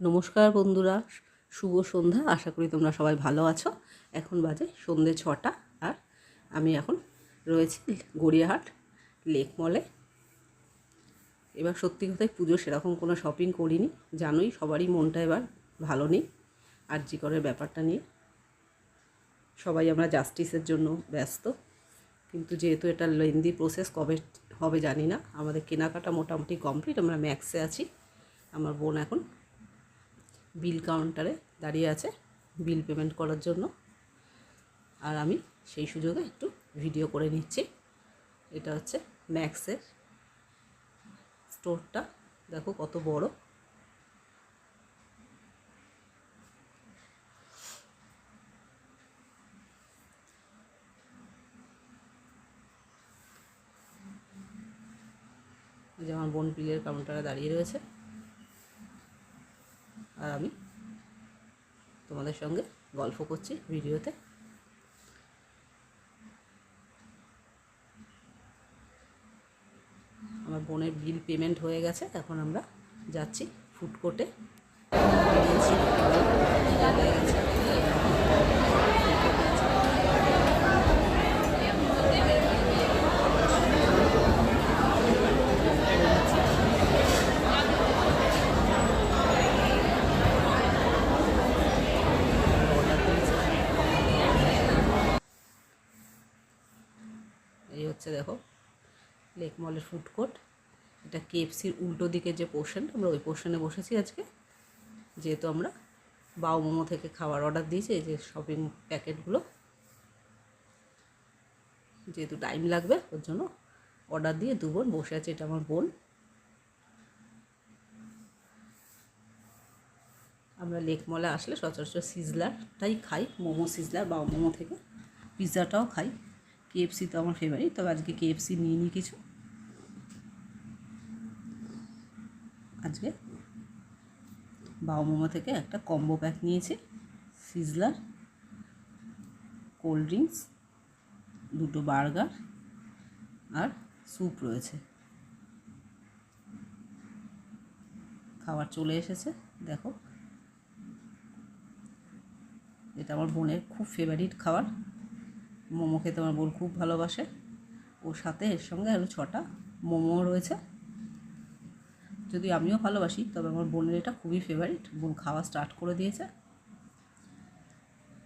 নমস্কার বন্ধুরা, শুভ সন্ধ্যা, আশা করি তোমরা সবাই ভালো আছো। এখন বাজে সন্ধে ছটা আর আমি এখন রয়েছি গড়িয়াহাট লেক মলে। এবার সত্যি কথাই পুজো সেরকম কোনো শপিং করিনি, জানোই সবারই মনটা এবার ভালো নেই আর জি করের ব্যাপারটা নিয়ে। সবাই আমরা জাস্টিসের জন্য ব্যস্ত, কিন্তু যেহেতু এটা লেন্দি প্রসেস কবে হবে জানি না। আমাদের কেনাকাটা মোটামুটি কমপ্লিট আমরা ম্যাক্সে আছি। আমার বোন এখন বিল কাউন্টারে দাঁড়িয়ে আছে বিল পেমেন্ট করার জন্য। আর আমি সেই সুযোগে একটু ভিডিও করে নিচ্ছি। এটা হচ্ছে ম্যাক্সের স্টোরটা। দেখো কত বড়। এই যে আমার বোন বিলের কাউন্টারে দাঁড়িয়ে রয়েছে। আর আমি তোমাদের সঙ্গে গল্প করছি ভিডিওতে। আমার বোনের বিল পেমেন্ট হয়ে গেছে, এখন আমরা যাচ্ছি ফুড কোর্টে বেরিয়েছি হয়ে গেছে। order দিয়েছি। এই হচ্ছে দেখো লেক মলের ফুড কোর্ট এটা কেএফসির উল্টো দিকে যে পোর্শন আমরা ওই পোর্শনে বসেছি আজকে। যেহেতু আমরা বাউ মোমো থেকে খাবার অর্ডার দিয়েছি, এই যে শপিং প্যাকেটগুলো যেহেতু টাইম লাগবে, ওর জন্য অর্ডার দিয়ে দু বোন বসে আছে, এটা আমার বোন। আমরা লেক মলে আসলে সচরাচর সিজলারটাই খাই, মোমো সিজলার বা মোমো থেকে। পিৎজাটাও খাই। কেএফসি তো আমার ফেভারিট তবে আজকে কেএফসি নিয়ে নিই কিছু। আজকে বাউ মোমো থেকে একটা কম্বো প্যাক নিয়েছি সিজলার কোল্ড ড্রিঙ্কস দুটো বার্গার আর স্যুপ রয়েছে। খাবার চলে এসেছে, দেখো। এটা আমার বোনের খুব ফেভারিট খাবার। মোমো খেতে আমার বোন খুব ভালোবাসে। ওর সাথে এর সঙ্গে আরও ছটা মোমো রয়েছে। যদি আমিও ভালোবাসি, তবে আমার বোনের এটা খুবই ফেভারিট বোন খাওয়া স্টার্ট করে দিয়েছে।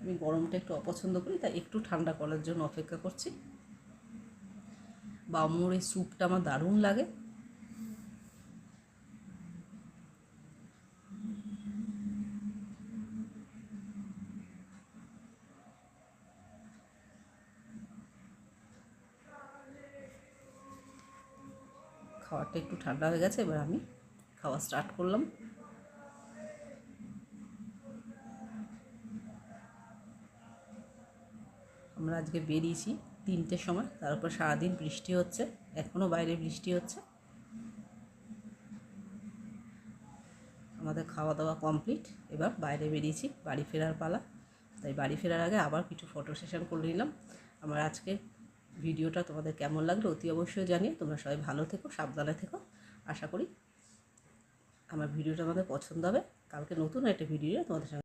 আমি গরমটা একটু অপছন্দ করি, তাই একটু ঠান্ডা করার জন্য অপেক্ষা করছি। বামুর এই স্যুপটা আমার দারুণ লাগে। খাবারটা একটু ঠান্ডা হয়ে গেছে, এবার আমি খাওয়া স্টার্ট করলাম। আমরা আজকে বেরিয়েছি তিনটের সময়, তার তারপর সারাদিন বৃষ্টি হচ্ছে এখনও বাইরে বৃষ্টি হচ্ছে। আমাদের খাওয়া দাওয়া কমপ্লিট এবার বাইরে বেরিয়েছি, বাড়ি ফেরার পালা। তাই বাড়ি ফেরার আগে আবার কিছু ফটো সেশন করে নিলাম। আমার আজকে ভিডিওটা তোমাদের কেমন লাগল অতি অবশ্যই জানিয়ে তোমরা সবাই ভালো থেকো, সাবধানে থেকো। আশা করি আমার ভিডিওটা আমাদের পছন্দ হবে। কালকে নতুন একটা ভিডিও তোমাদের সঙ্গে